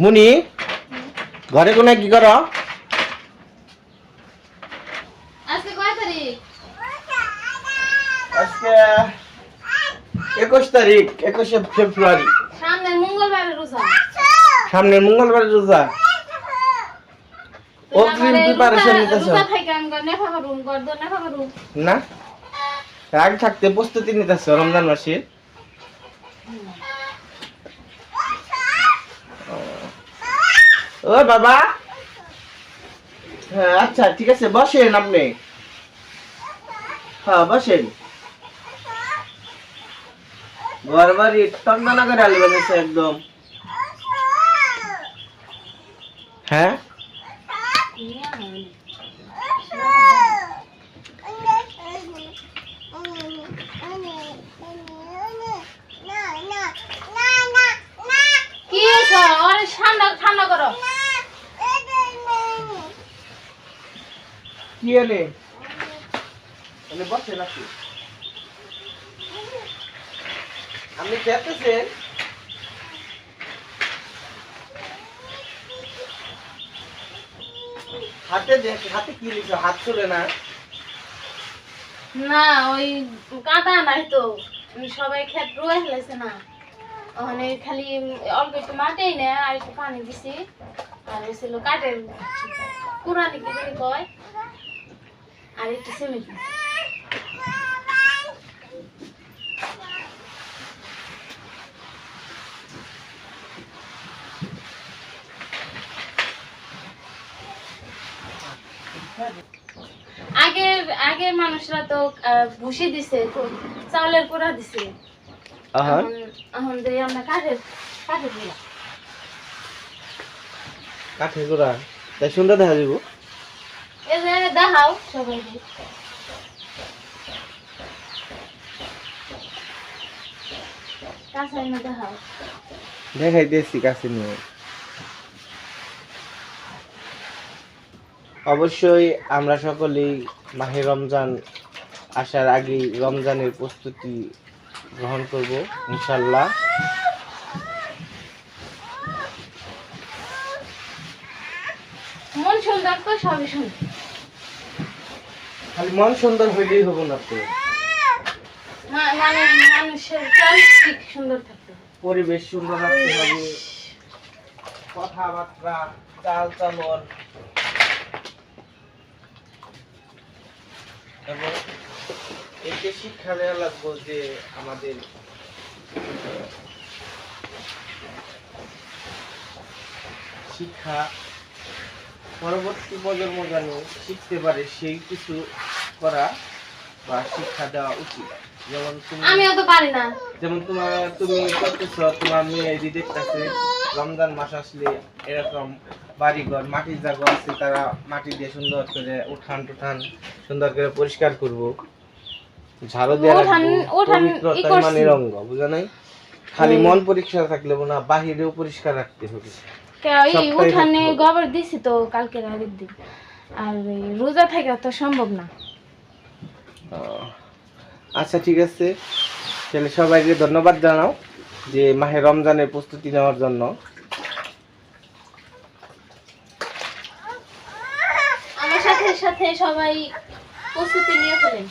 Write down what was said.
মুনি ঘরে কোনে কি কর? আজকে কয় তারিখ? আজকে একুশ তারিখ একুশে ফেব্রুয়ারি। সামনের মঙ্গলবারের রোজা। সামনের মঙ্গলবার রোজা? প্রিপারেশন নিতেছ? নেফা করুম নেফা করুম না? আগে থাকতে প্রস্তুতি নিতেছ রমজান মাসে ও, বাবা। হ্যাঁ আচ্ছা ঠিক আছে, বসেন আপনি। হ্যাঁ বসেন। ঘর বাড়ি করে আলি একদম। হ্যাঁ? ঠান্ডা ঠান্ডা করো। কি এনে এনে বসে নাকি আপনি খেতেছেন? হাতে দেখ হাতে কি লিখো হাত চলে না? না ওই কাঁটা নাই তো। সবাই ক্ষেত রয়ে ফেলেছে না। ওখানে খালি অল্প একটু মাটেই না আর একটু পানি দিছি। আর হয়েছিল কাঠের পুরানি কি কয়? আর একটু। আগের আগের মানুষরা তো ভুসি দিছে তো চাউলের কুড়া দিছে। এখন এখন দেই আমরা কাঠের কাঠেরগুলা কাঠে গোড়া। তাই সুন্দর দেখা যাব দেখাও সবাই দেখাই দিয়েছি কাছে নিয়ে। অবশ্যই আমরা সকলেই মাহে রমজান আসার আগেই রমজানের প্রস্তুতি গ্রহণ করব ইনশাল্লাহ মন সুন্দর তো সবই সুন্দর খালি মন সুন্দর হইলেই হব না তো। মানে মানুষের চারিত্রিক সুন্দর থাকতে পরিবেশ সুন্দর রাখতে হবে। কথাবার্তা চাল চলন এবং এতে শিক্ষা দেওয়া লাগবো যে আমাদের শিক্ষা পরবর্তী প্রজন্ম যেন শিখতে পারে সেই কিছু করা বা শিক্ষা দেওয়া উচিত। যেমন তুমি আমিও তো পারি না। যেমন তোমার তুমি করতেছ তোমার মেয়ে এই দেখতেছে রমজান মাস আসলে এরকম বাড়িঘর মাটির জায়গা আছে তারা মাটি দিয়ে সুন্দর করে উঠান টুঠান সুন্দর করে পরিষ্কার করব। ঝাড়ু দিয়ে রাখব। মানে রঙ্গ বুঝা নাই? খালি মন পরিষ্কার থাকলে না বাহিরেও পরিষ্কার রাখতে হবে। এই উঠানে গোবর দিছি তো কালকে আগের দিন আর রোজা থেকে তো সম্ভব না। আচ্ছা ঠিক আছে। তাহলে সবাইকে ধন্যবাদ জানাও যে মাহে রমজানের প্রস্তুতি নেওয়ার জন্য। আমার সাথে সাথে সবাই প্রস্তুতি নিয়ে ফেলেন।